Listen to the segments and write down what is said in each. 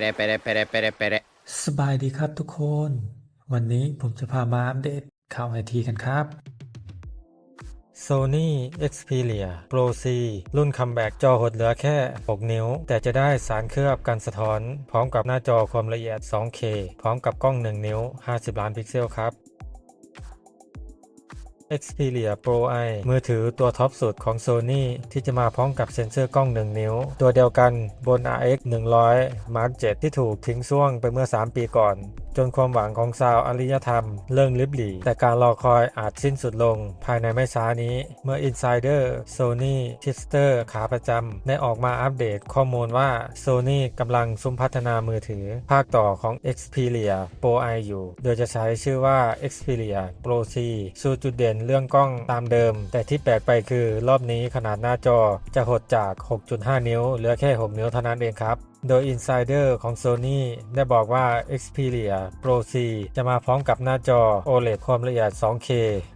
Pere, pere, pere, pere, pere. สบายดีครับทุกคน วันนี้ผมจะพามาอัปเดตข่าวไอทีกันครับ Sony Xperia Pro C รุ่นคัมแบ็กจอหดเหลือแค่ 6 นิ้ว แต่จะได้สารเคลือบกันสะท้อน พร้อมกับหน้าจอความละเอียด 2K พร้อมกับกล้อง 1 นิ้ว 50 ล้านพิกเซลครับ Xperia Pro I มือถือตัวท็อปสุดของ Sony ที่จะมาพร้อมกับเซ็นเซอร์กล้อง 1 นิ้ว ตัวเดียวกันบน RX 100 Mark 7 ที่ถูกทิ้งช่วงไปเมื่อ 3 ปีก่อน นความหวังของชาวอารยธรรมเริ่มลิบหลีแต่การรอคอยอาจสิ้นสุดลง ภายในไม่ช้านี้เมื่อ Insider Sony t i s t e r ขาประจำได้ออกมาอัปเดตข้อมูลว่า Sony กำลังซุ่มพัฒนามือถือ ภาคต่อของ Xperia Pro I อยู่ โดยจะใช้ชื่อว่า Xperia Pro C สู่จุดเด่นเรื่องกล้องตามเดิม แต่ที่แปลกไปคือรอบนี้ขนาดหน้าจอจะหดจาก 6.5 นิ้วเหลือแค่ 6 นิ้วเท่านั้นเองครับ โดย Insider ของ Sony ได้บอกว่า Xperia Pro C จะมาพร้อมกับหน้าจอ OLED ความละเอียด 2K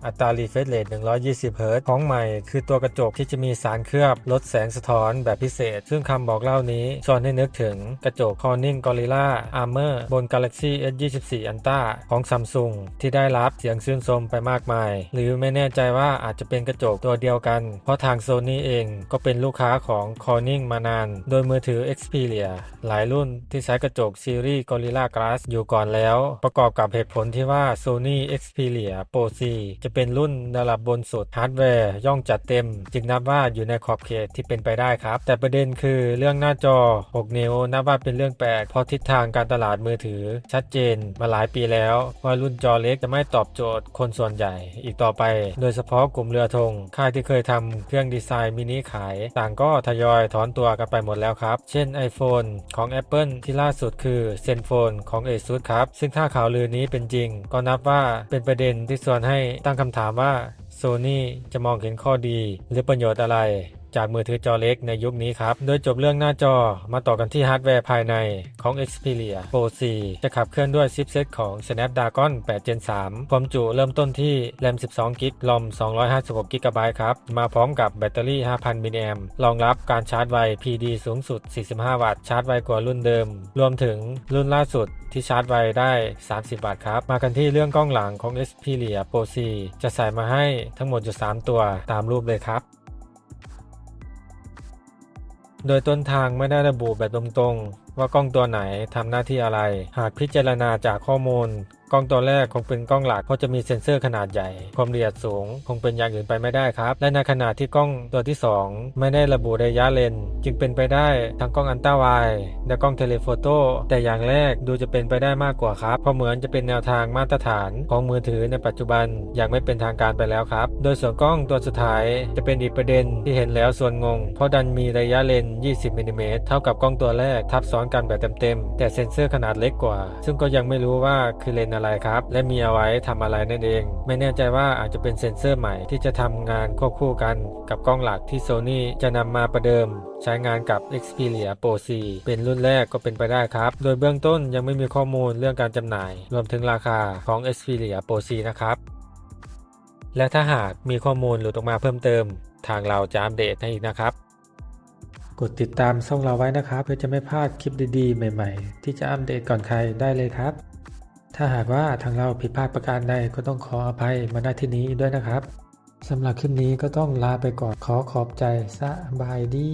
อัตรา refresh rate 120 Hz ของใหม่คือตัวกระจกที่จะมีสารเคลือบลดแสงสะท้อนแบบพิเศษ ซึ่งคำบอกเล่านี้ชวนให้นึกถึงกระจก Corning Gorilla Armor บน Galaxy S24 Ultra ของ Samsung ที่ได้รับเสียงชื่นชมไปมากมาย หรือไม่แน่ใจว่าอาจจะเป็นกระจกตัวเดียวกัน เพราะทาง Sony เองก็เป็นลูกค้าของ Corning มานาน โดยมือถือ Xperia หลายรุ่นที่ใช้กระจกซีรีส์ Gorilla Glass อยู่ก่อนแล้ว ประกอบกับเหตุผลที่ว่า Sony Xperia Pro C จะเป็นรุ่นระดับบนสุดฮาร์ดแวร์ย่องจัดเต็ม จึงนับว่าอยู่ในขอบเขตที่เป็นไปได้ครับ แต่ประเด็นคือเรื่องหน้าจอ 6 นิ้วนับว่าเป็นเรื่องแปลกเพราะทิศทางการตลาดมือถือ ชัดเจนมาหลายปีแล้วว่ารุ่นจอเล็กจะไม่ตอบโจทย์คนส่วนใหญ่อีกต่อไป โดยเฉพาะกลุ่มเรือธงค่ายที่เคยทำเครื่องดีไซน์มินิขาย ต่างก็ทยอยถอนตัวกันไปหมดแล้วครับ เช่น iPhone ของ Apple ที่ล่าสุดคือเซนโฟนของ ASUS ครับ ซึ่งถ้าข่าวลือนี้เป็นจริง ก็นับว่าเป็นประเด็นที่ส่วนให้ตั้งคำถามว่า Sony จะมองเห็นข้อดีหรือประโยชน์อะไร จากมือถือจอเล็กในยุคนี้ครับ โดยจบเรื่องหน้าจอมาต่อกันที่ฮาร์ดแวร์ภายในของ Xperia Pro C จะขับเคลื่อนด้วยชิปเซตของ Snapdragon 8 Gen 3 ความจุเริ่มต้นที่แรม 12 กิกลอม 256 กิกะไบต์ครับ มาพร้อมกับแบตเตอรี่ 5,000 มิลลิแอมรองรับการชาร์จไว PD สูงสุด 45 วัตต์ ชาร์จไวกว่ารุ่นเดิม รวมถึงรุ่นล่าสุดที่ชาร์จไวได้ 30 วัตต์ครับ มากันที่เรื่องกล้องหลังของ Xperia Pro C จะใส่มาให้ทั้งหมดอยู่ 3 ตัวตามรูปเลยครับ โดยต้นทางไม่ได้ระบุแบบตรงๆ ว่ากล้องตัวไหนทำหน้าที่อะไร หากพิจารณาจากข้อมูล ล้องตัวแรกคงเป็นกล้องหลักเพราะจะมีเซ็นเซอร์ขนาดใหญ่ ความละเอียดสูง คงเป็นอย่างอื่นไปไม่ได้ครับ และในขณะที่กล้องตัวที่ 2 ไม่ได้ระบุระยะเลน จึงเป็นไปได้ทั้งกล้องอันต้าไวด์และกล้องเทเลโฟโต้แต่อย่างแรกดูจะเป็นไปได้มากกว่าครับ เพราะเหมือนจะเป็นแนวทางมาตรฐานของมือถือในปัจจุบันอย่างไม่เป็นทางการไปแล้วครับ โดยส่วนกล้องตัวสุดท้ายจะเป็นอีกประเด็นที่เห็นแล้วส่วนงง เพราะดันมีระยะเลน 20มิลลิเมตรเท่ากับกล้องตัวแรกทับซ้อนกันแบบเต็มๆแต่เซ็นเซอร์ขนาดเล็กกว่า ซึ่งก็ยังไม่รู้ว่าคือเลนส์อะไรครับ และมีเอาไว้ทำอะไรนั่นเอง ไม่แน่ใจว่าอาจจะเป็นเซ็นเซอร์ใหม่ที่จะทำงานควบคู่กันกับกล้องหลักที่ Sony จะนำมาประเดิม ใช้งานกับ Xperia Pro C เป็นรุ่นแรกก็เป็นไปได้ครับ โดยเบื้องต้นยังไม่มีข้อมูลเรื่องการจำหน่าย รวมถึงราคาของ Xperia Pro C นะครับและถ้าหากมีข้อมูลหลุดออกมาเพิ่มเติม ทางเราจะอัปเดตให้อีกนะครับ กดติดตามช่องเราไว้นะครับ เพื่อจะไม่พลาดคลิปดีๆ ใหม่ ๆ ที่จะอัปเดตก่อนใครได้เลยครับ ถ้าหากว่าทางเราผิดพลาดประการใดก็ต้องขออภัยมาณที่นี้ด้วยนะครับสำหรับคลิปนี้ก็ต้องลาไปก่อนขอขอบใจสบายดี